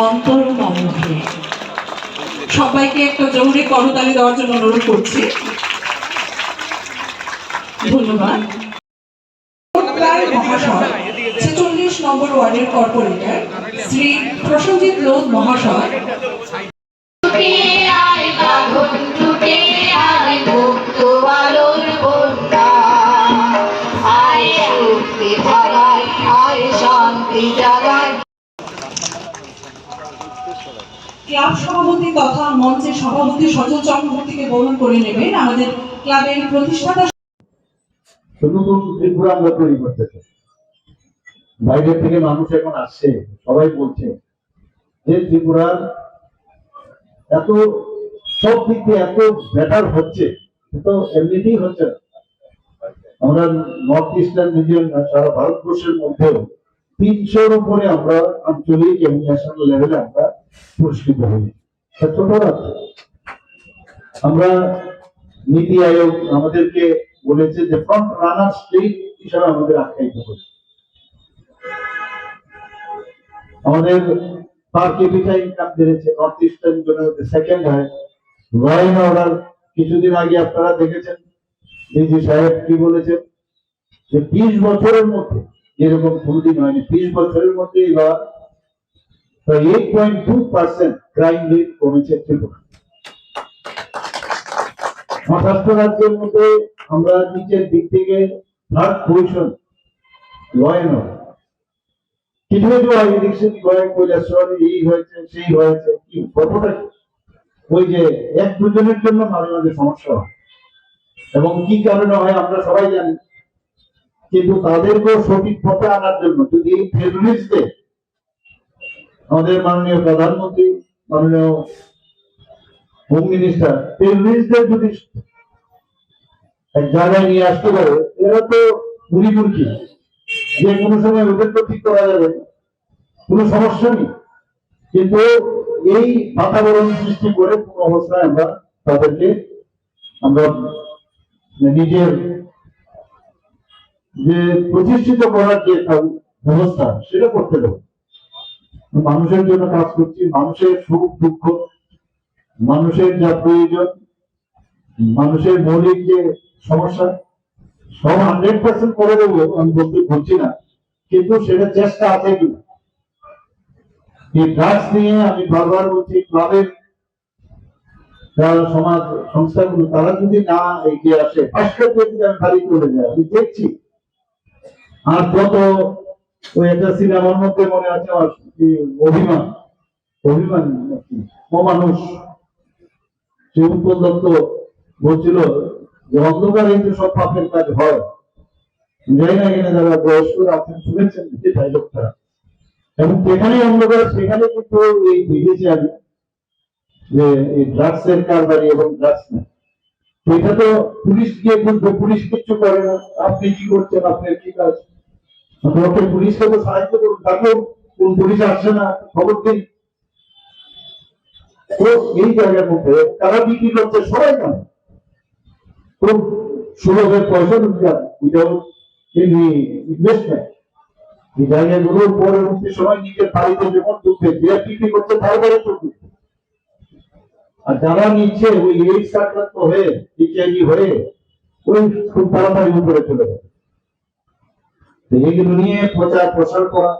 অন্তর মমহে সবাইকে একটা জরুরি করতালি দেওয়ার জন্য অনুরোধ করছি। ধন্যবাদ। মহাশয়, ছেচল্লিশ নম্বর ওয়ার্ডের কর্পোরেটর শ্রী প্রসঞ্জিৎ লোধ মহাশয় ক্লাব সভাপতি তথা মঞ্চের সভাপতি সজল চক্রবর্তীকে বরণ করে নেবেন আমাদের ক্লাবের প্রতিষ্ঠাতা বাইরে থেকে মানুষ এখন আসছে, সবাই বলছে যে ত্রিপুরার এত সব দিক দিয়ে এত বেটার হচ্ছে এমনিতেই হচ্ছে। আমরা নর্থ ইস্টার্ন রিজিয়ন সারা ভারতবর্ষের মধ্যেও তিনশোর উপরে আমরা আঞ্চলিক এবং ন্যাশনাল লেভেলে আমরা পুরস্কৃত হই ছোট আমরা নীতি আয়োগ আমাদেরকে বলেছে যে ফ্রন্ট রানার স্টেট হিসাবে আমাদের আখ্যায়িত করেছে। আমাদের পার ক্যাপিটা ইনকাম বেড়েছে নর্থ ইস্টার্ন জোনের সেকেন্ড হয়। ল অ্যান্ড অর্ডার কিছুদিন আগে আপনারা দেখেছেন ডিজি সাহেব কি বলেছেন? যে বিশ বছরের মধ্যে এরকম কোনোদিন হয়নি, বিশ বছরের মধ্যে এবার সেই হয়েছে, কি ওই যে এক দুজনের জন্য মাঝে মাঝে সমস্যা হয়। এবং কি কারণে হয় আমরা সবাই জানি, কিন্তু তাদেরকেও সঠিক পথে আনার জন্য যদি এই ফেব্রিক্সকে আমাদের মাননীয় প্রধানমন্ত্রী, মাননীয় হোম মিনিস্টার টেররিস্টদের যদি এক জায়গায় নিয়ে আসতে পারে, এরা তো মুড়ি যে কোনো সময় ওদের তো ঠিক করা যাবে কোনো সমস্যা নেই। কিন্তু এই বাতাবরণ সৃষ্টি করে কোন অবস্থায় আমরা তাদেরকে আমরা নিজের যে প্রতিষ্ঠিত করার যে ব্যবস্থা, সেটা করতে দেবো। মানুষের জন্য কাজ করছি, মানুষের সুখ, দুঃখ, মানুষের যা প্রয়োজন, মানুষের মৌলিক যে সমস্যা, সব হান্ড্রেড পার্সেন্ট করে দেবো, আমি বলতে বলছি না, কিন্তু সেটা চেষ্টা আছে কি এই ড্রাগস নিয়ে আমি বারবার বলছি ক্লাবের যারা সমাজ, সংস্থাগুলো, তারা যদি না এগিয়ে আসে ভাস্কর্য যদি আমি খালি করে যায় আমি দেখছি, আর যত ওই একটা সিনেমার মধ্যে মনে আছে আমার অভিমান? অভিমান অমানুষ সে দত্ত বলছিল যে অন্ধকারে কিন্তু সব পাপের কাজ হয় যাই না এখানে যারা বয়স্ক আছেন, শুনেছেন যে ডায়লগটা এবং যেখানে অন্ধকার, সেখানে কিন্তু এই দেখেছি আমি যে এই ড্রাগস এর কারবারি এবং ড্রাগস না এটা তো পুলিশ গিয়ে বলবে, পুলিশ কিচ্ছু করে না। আপনি কি করছেন? আপনার কি কাজ? আপনাকে পুলিশকে তো সাহায্য করুন তাকেও কোন পুলিশ আসছে না, খবর দিন। এই জায়গার মধ্যে তারা বিক্রি করছে, সবাই জানে। খুব সুলভের পয়সা রোজগার ইনভেস্টমেন্ট এই জায়গাগুলো পরবর্তী সময় নিজের বাড়িতে যখন ঢুকবে যে বিক্রি করছে তার বাড়ি ঢুকবে আর যারা নিচ্ছে, ওই এইডস আক্রান্ত হয়ে এইচআইভি হয়ে, ওই খুব তাড়াতাড়ি উপরে চলে যাবে তো এইগুলো নিয়ে প্রচার প্রসার করা